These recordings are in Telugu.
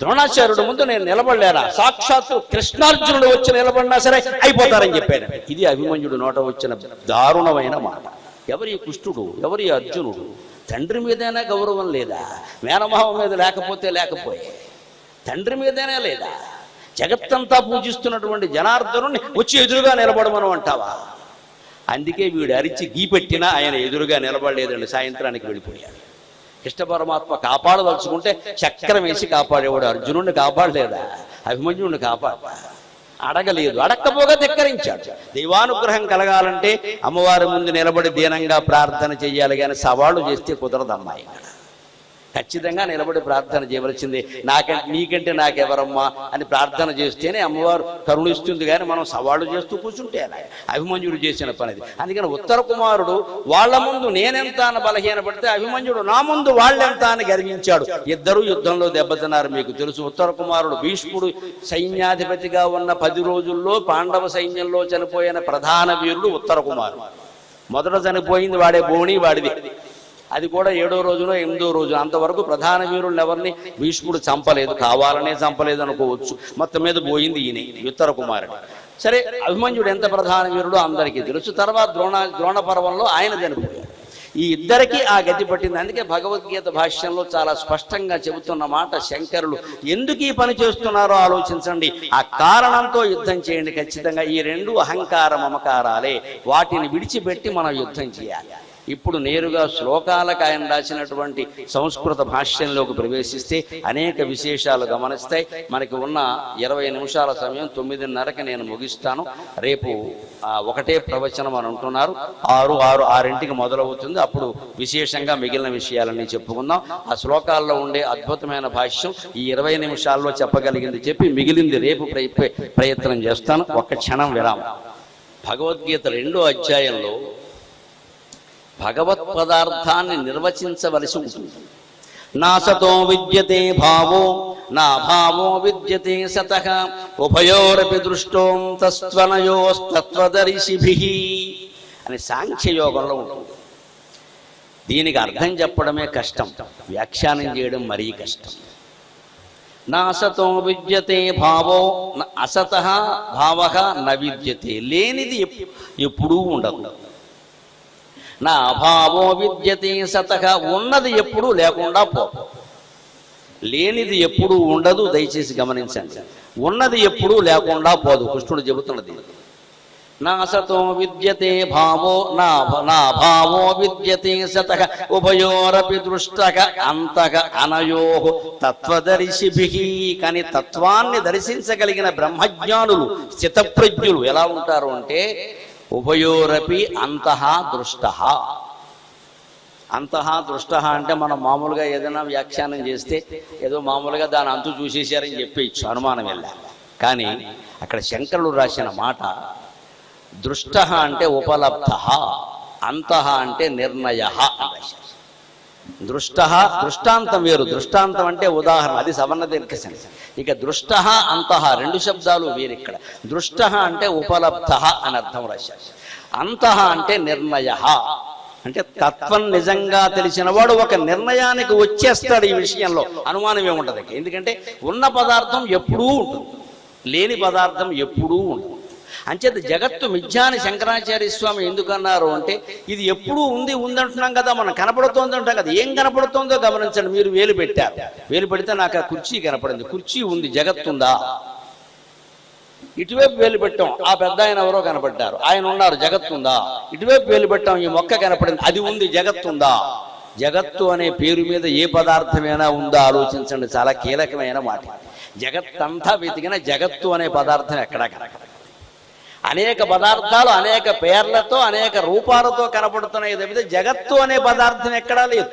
ద్రోణాచార్యుడు ముందు నేను నిలబడలేరా? సాక్షాత్తు కృష్ణార్జునుడు వచ్చి నిలబడినా సరే అయిపోతారని చెప్పాను. ఇది అభిమన్యుడు నోట వచ్చిన దారుణమైన మాట. ఎవరి కృష్ణుడు ఎవరి అర్జునుడు? తండ్రి మీదైనా గౌరవం లేదా? మేనమావ మీద లేకపోతే లేకపోయే. తండ్రి మీదైనా లేదా? జగత్తంతా పూజిస్తున్నటువంటి జనార్దనుని వచ్చి ఎదురుగా నిలబడమను అంటావా? అందుకే వీడు అరిచి గీపెట్టినా ఆయన ఎదురుగా నిలబడలేదండి. సాయంత్రానికి వెళ్ళిపోయాడు. కృష్ణ పరమాత్మ కాపాడదలుచుకుంటే చక్రం వేసి కాపాడేవాడు అర్జునుడిని కాపాడలేదా? అభిమన్యుడిని కాపాడ. అడగలేదు. అడక్కపోగా ధిక్కరించాడు. దైవానుగ్రహం కలగాలంటే అమ్మవారి ముందు నిలబడి దీనంగా ప్రార్థన చెయ్యాలి కానీ సవాళ్ళు చేస్తే కుదరదమ్మా ఇక్కడ ఖచ్చితంగా నిలబడి ప్రార్థన చేయవలసింది. నాకంటే నీకంటే నాకెవరమ్మా అని ప్రార్థన చేస్తేనే అమ్మవారు కరుణిస్తుంది కానీ మనం సవాళ్ళు చేస్తూ కూర్చుంటే అలా అభిమన్యుడు చేసిన పనిది. అందుకని ఉత్తర కుమారుడు వాళ్ళ ముందు నేనెంత అని బలహీనపడితే అభిమన్యుడు నా ముందు వాళ్ళెంత అని గర్వించాడు. ఇద్దరు యుద్ధంలో దెబ్బతిన్నారు మీకు తెలుసు. ఉత్తర కుమారుడు భీష్ముడు సైన్యాధిపతిగా ఉన్న పది రోజుల్లో పాండవ సైన్యంలో చనిపోయిన ప్రధాన వీరుడు ఉత్తర కుమారుడు. మొదట చనిపోయింది వాడే బోణి వాడిది. అది కూడా ఏడో రోజునో ఎనిమిదో రోజున. అంతవరకు ప్రధాన వీరులను ఎవరిని? భీష్ముడు చంపలేదు. కావాలనే చంపలేదు అనుకోవచ్చు. మొత్తం మీద పోయింది ఈయన ఉత్తర కుమారుడు. సరే అభిమన్యుడు ఎంత ప్రధాన వీరుడో అందరికీ తెలుసు. తర్వాత ద్రోణ ద్రోణ పర్వంలో ఆయన చనిపోయాడు ఈ ఇద్దరికీ ఆ గతి పట్టింది. అందుకే భగవద్గీత భాష్యంలో చాలా స్పష్టంగా చెబుతున్న మాట శంకరులు ఎందుకు ఈ పని చేస్తున్నారో ఆలోచించండి. ఆ కారణంతో యుద్ధం చేయండి ఖచ్చితంగా. ఈ రెండు అహంకార మమకారాలే. వాటిని విడిచిపెట్టి మనం యుద్ధం చేయాలి. ఇప్పుడు నేరుగా శ్లోకాలకు ఆయన రాసినటువంటి సంస్కృత భాష్యంలోకి ప్రవేశిస్తే అనేక విశేషాలు గమనిస్తాయి. మనకి ఉన్న ఇరవై నిమిషాల సమయం తొమ్మిదిన్నరకి నేను ముగిస్తాను. రేపు ఒకటే ప్రవచనం అని అంటున్నారు. ఆరు ఆరు ఆరింటికి మొదలవుతుంది. అప్పుడు విశేషంగా మిగిలిన విషయాలని చెప్పుకుందాం. ఆ శ్లోకాల్లో ఉండే అద్భుతమైన భాష్యం ఈ ఇరవై నిమిషాల్లో చెప్పగలిగింది చెప్పి మిగిలింది రేపు ప్రయత్నం చేస్తాను. ఒక్క క్షణం విరామం. భగవద్గీత రెండో అధ్యాయంలో భగవత్ పదార్థాన్ని నిర్వచించవలసి ఉంటుంది. నా సతో విద్యతే భావో నా భావో విద్యతే సత ఉభయోరపి దృష్టోం తస్త్వనయోస్తత్వదర్శిభి అని సాంఖ్యయోగంలో ఉంటుంది. దీనికి అర్థం చెప్పడమే కష్టం వ్యాఖ్యానం చేయడం మరీ కష్టం. నా అసతో విద్యతే భావో అసత భావ న విద్యతే లేనిది ఎప్పుడూ ఉండదు. నా అభావో విద్యతే సతక ఉన్నది ఎప్పుడు లేకుండా పో. లేనిది ఎప్పుడు ఉండదు దయచేసి గమనించండి. ఉన్నది ఎప్పుడు లేకుండా పోదు కృష్ణుడు చెబుతున్నది. నా సతో విద్యతే భావో నా నా భావో విద్యతే సతక ఉభయోరపి దృష్టక అంతక అనయో. తత్వదర్శిభి కానీ తత్వాన్ని దర్శించగలిగిన బ్రహ్మజ్ఞానులు స్థితప్రజ్ఞులు ఎలా ఉంటారు అంటే ఉభయోరపి అంతః దృష్ట. అంతః దృష్ట అంటే మనం మామూలుగా ఏదైనా వ్యాఖ్యానం చేస్తే ఏదో మామూలుగా దాని అంతు చూసేశారని చెప్పేయచ్చు అనుమానం వెళ్ళా కానీ అక్కడ శంకరుడు రాసిన మాట దృష్ట అంటే ఉపలబ్ధ అంతః అంటే నిర్ణయ అని రాశారు. దృష్ట దృష్టాంతం వేరు. దృష్టాంతం అంటే ఉదాహరణ. అది సవర్ణ దీర్ఘసంధి ఇక దృష్ట అంతః రెండు శబ్దాలు వేరు ఇక్కడ. దృష్ట అంటే ఉపలబ్ధ అని అర్థం రాశారు. అంతః అంటే నిర్ణయ. అంటే తత్వం నిజంగా తెలిసినవాడు ఒక నిర్ణయానికి వచ్చేస్తాడు ఈ విషయంలో. అనుమానం ఏముంటుంది ఎందుకంటే ఉన్న పదార్థం ఎప్పుడూ ఉంటుంది. లేని పదార్థం ఎప్పుడూ ఉంటుంది అంచేత జగత్తు మిథ్యాని శంకరాచార్య స్వామి ఎందుకు అన్నారు అంటే ఇది ఎప్పుడూ ఉంది ఉంది అంటున్నాం కదా మనం కనపడుతోంది అంటాం కదా. ఏం కనపడుతోందో గమనించండి మీరు వేలు పెట్టారు. వేలు పెడితే నాకు ఆ కుర్చీ కనపడింది. కుర్చీ ఉంది జగత్తుందా ఇటువైపు వేలు పెట్టాం ఆ పెద్ద ఆయన ఎవరో కనపడ్డారు. ఆయన ఉన్నారు జగత్తుందా ఇటువైపు వేలు పెట్టాం ఈ మొక్క కనపడింది. అది ఉంది జగత్తుందా జగత్తు అనే పేరు మీద ఏ పదార్థమైనా ఉందా? ఆలోచించండి చాలా కీలకమైన మాట జగత్తంతా వెతికిన జగత్తు అనే పదార్థం ఎక్కడా కనపడదు. అనేక పదార్థాలు అనేక పేర్లతో అనేక రూపాలతో కనపడుతున్నాయి. తప్పితే జగత్తు అనే పదార్థం ఎక్కడా లేదు.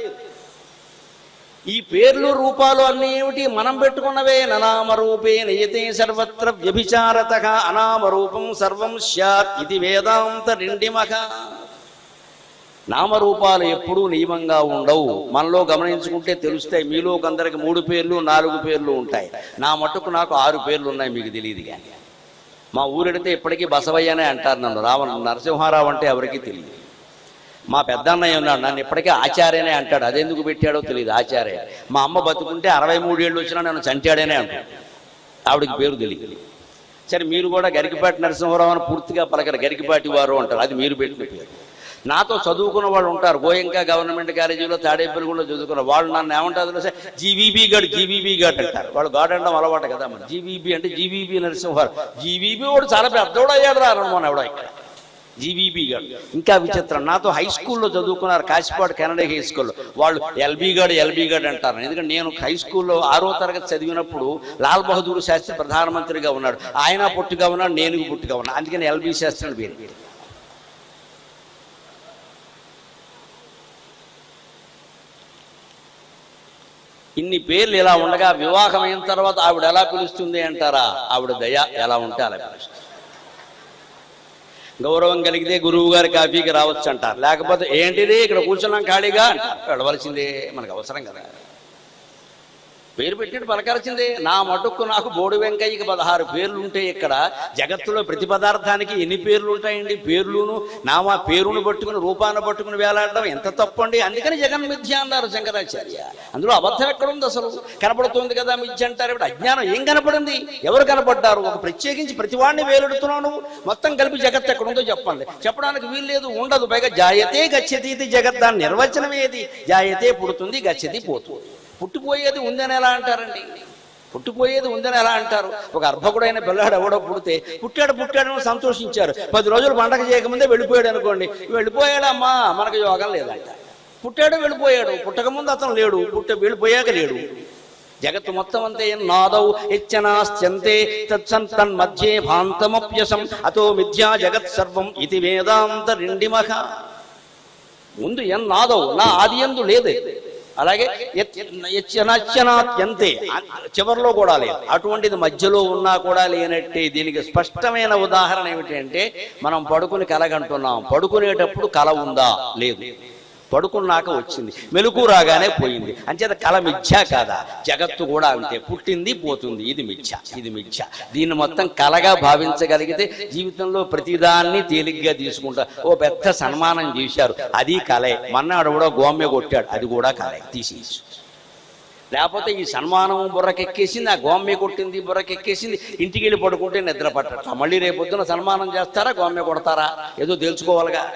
ఈ పేర్లు రూపాలు అన్నీ ఏమిటి? మనం పెట్టుకున్నవే. ననామరూపే నియతే సర్వత్ర వ్యభిచారత. అనామరూపం సర్వం స్యాత్ ఇది వేదాంత నిండిమక నామరూపాలు ఎప్పుడూ నియమంగా ఉండవు. మనలో గమనించుకుంటే తెలుస్తాయి. మీలో కొందరికి మూడు పేర్లు నాలుగు పేర్లు ఉంటాయి. నా మటుకు నాకు ఆరు పేర్లు ఉన్నాయి మీకు తెలియదు కానీ. మా ఊరెడితే ఇప్పటికీ బసవయ్యనే అంటారు నన్ను. రావణ నరసింహారావు అంటే ఎవరికీ తెలియదు. మా పెద్ద అన్నయ్య ఉన్నాడు నన్ను ఇప్పటికే ఆచార్యనే అంటాడు. అదెందుకు పెట్టాడో తెలియదు ఆచార్య. మా అమ్మ బతుకుంటే అరవై మూడేళ్ళు వచ్చినా నన్ను చంటాడనే అంటాడు. ఆవిడకి పేరు తెలియదు. సరే మీరు కూడా గరికిపాటి నరసింహరావు అని పూర్తిగా పలకరు. గరికిపాటి వారు అంటారు. అది మీరు పెట్టిన పేరు. నాతో చదువుకున్న వాళ్ళు ఉంటారు. గోయంక గవర్నమెంట్ కాలేజీలో తాడేపల్లిగూడలో చదువుకున్న వాళ్ళు నన్ను ఏమంటారు తెలిసే? జీవీబీ గడ్ జీవీబీ గడ్ అంటారు. వాళ్ళు గాడ్ అనడం అలవాటు కదా మరి. జీవీబీ అంటే జీవీబీ నరసింహారు జీవీబీ వాడు చాలా పెద్దోడు అయ్యాడు రా అనుమానం ఎవడో ఇక్కడ. జీవీబీ గాడు. ఇంకా విచిత్రం. నాతో హై స్కూల్లో చదువుకున్నారు కాశీపాడు కెనడా హై స్కూల్లో. వాళ్ళు ఎల్బీ గాడు ఎల్బీ గాడు అంటారు. ఎందుకంటే నేను హై స్కూల్లో ఆరో తరగతి చదివినప్పుడు లాల్ బహదూర్ శాస్త్రి ప్రధానమంత్రిగా ఉన్నాడు. ఆయన పుట్టుగా ఉన్నాడు నేను పుట్టుగా ఉన్నాను. అందుకని ఎల్బీ శాస్త్రి పేరు. ఇన్ని పేర్లు ఇలా ఉండగా వివాహం అయిన తర్వాత ఆవిడ ఎలా పిలుస్తుంది అంటారా? ఆవిడ దయ ఎలా ఉంటే అలా పిలుస్తుంది. గౌరవం కలిగితే గురువు గారి కాఫీకి రావచ్చు అంటారు లేకపోతే ఏంటిది? ఇక్కడ కూర్చున్నాం ఖాళీగా? అంటారు వెళ్ళవలసిందే మనకు అవసరం కదా. పేరు పెట్టినట్టు పలకాల్సిందే నా మటుక్కు నాకు బోడి వెంకయ్యకి పదహారు పేర్లు ఉంటాయి ఇక్కడ జగత్తులో ప్రతి పదార్థానికి ఎన్ని పేర్లు ఉంటాయండి పేర్లును నామా పేరును పట్టుకుని రూపాన్ని పట్టుకుని వేలాడడం ఎంత తప్పండి? అందుకని జగన్ మిథ్య అన్నారు శంకరాచార్య. అందులో అబద్ధం ఎక్కడుంది అసలు? కనపడుతుంది కదా మిథ్య అంటారు. ఇప్పుడు అజ్ఞానం ఏం కనపడింది? ఎవరు కనపడ్డారు? ఒక ప్రత్యేకించి ప్రతివాడిని వేలెడుతున్నావు మొత్తం కలిపి జగత్ ఎక్కడుందో చెప్పండి. చెప్పడానికి వీలు లేదు ఉండదు. పైగా జాయతే గచ్చతి ఇది జగత్. దాని నిర్వచనం ఏది? జాయతే పుడుతుంది గచ్చతి పోతుంది. పుట్టిపోయేది ఉందని ఎలా అంటారండి. పుట్టిపోయేది ఉందని ఎలా అంటారు. ఒక అర్భకుడైన పిల్లాడు ఎవడో పుడితే పుట్టాడు పుట్టాడని సంతోషించారు. పది రోజులు పండగ చేయకముందే వెళ్ళిపోయాడు అనుకోండి. వెళ్ళిపోయాడమ్మా మనకు యోగం లేదంట. పుట్టాడు వెళ్ళిపోయాడు. పుట్టకముందు అతను లేడు. పుట్ట వెళ్ళిపోయాక లేడు. జగత్తు మొత్తం అంతే. నాదౌ ఇచ్చనాస్త్యంతే తన్ మధ్యే భాంతమప్యసం. అతో మిథ్యా జగత్ సర్వం ఇది వేదాంత రిండిమఖ ముందు ఎన్ నాదౌ? నా ఆది ఎందు లేదే. అలాగే యచ్చనాత్యంతే చివరిలో కూడా లేదు. అటువంటిది మధ్యలో ఉన్నా కూడా లేనట్టే. దీనికి స్పష్టమైన ఉదాహరణ ఏమిటంటే మనం పడుకుని కలగంటున్నాం. పడుకునేటప్పుడు కల ఉందా? లేదు. పడుకున్నాక వచ్చింది. మెలకు రాగానే పోయింది. అంచేత కళ మిథ్యా కాదా? జగత్తు కూడా అంతే. పుట్టింది పోతుంది. ఇది మిథ్య. ఇది మిథ్య. దీన్ని మొత్తం కళగా భావించగలిగితే జీవితంలో ప్రతిదాన్ని తేలిగ్గా తీసుకుంటా. ఓ పెద్ద సన్మానం చేశారు. అది కలే. మన్నాడు కూడా గోమ్య కొట్టాడు. అది కూడా కలే. తీసేసి లేకపోతే ఈ సన్మానం బుర్రకెక్కేసింది ఆ గోమ్య కొట్టింది బుర్రకెక్కేసింది. ఇంటికి వెళ్ళి పడుకుంటే నిద్ర పట్టట్ల మళ్ళీ రేపొద్దున సన్మానం చేస్తారా గోమ్య కొడతారా? ఏదో తెలుసుకోవాలిగా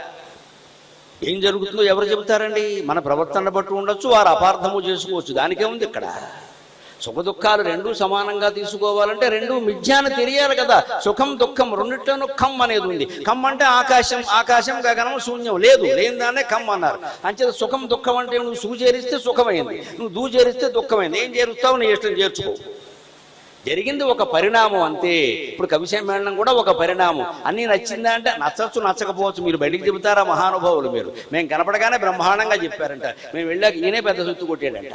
ఏం జరుగుతుందో ఎవరు చెబుతారండి? మన ప్రవర్తన బట్టి ఉండొచ్చు వారు అపార్థము చేసుకోవచ్చు. దానికే ఉంది ఇక్కడ. సుఖ దుఃఖాలు రెండూ సమానంగా తీసుకోవాలంటే రెండు మిథ్యాన్ని తెలియాలి కదా. సుఖం దుఃఖం రెండిట్లోనూ ఖమ్ అనేది ఉంది. ఖమ్ అంటే ఆకాశం ఆకాశం గగనం శూన్యం. లేదు లేని దాన్నే ఖమ్ అన్నారు. అంచేత సుఖం దుఃఖం అంటే నువ్వు సూ చేరిస్తే సుఖమైంది. నువ్వు దూ చేరిస్తే దుఃఖమైంది. ఏం చేరుస్తావు? నీ ఇష్టం చేర్చుకో. జరిగింది ఒక పరిణామం అంతే. ఇప్పుడు కవి కూడా ఒక పరిణామం. అన్నీ నచ్చిందా అంటే నచ్చచ్చు నచ్చకపోవచ్చు. మీరు బయటికి చెబుతారా మహానుభావులు మీరు. మేము కనపడగానే బ్రహ్మాండంగా చెప్పారంట. మేము వెళ్ళాక ఈయనే పెద్ద సుత్తు కొట్టాడంట.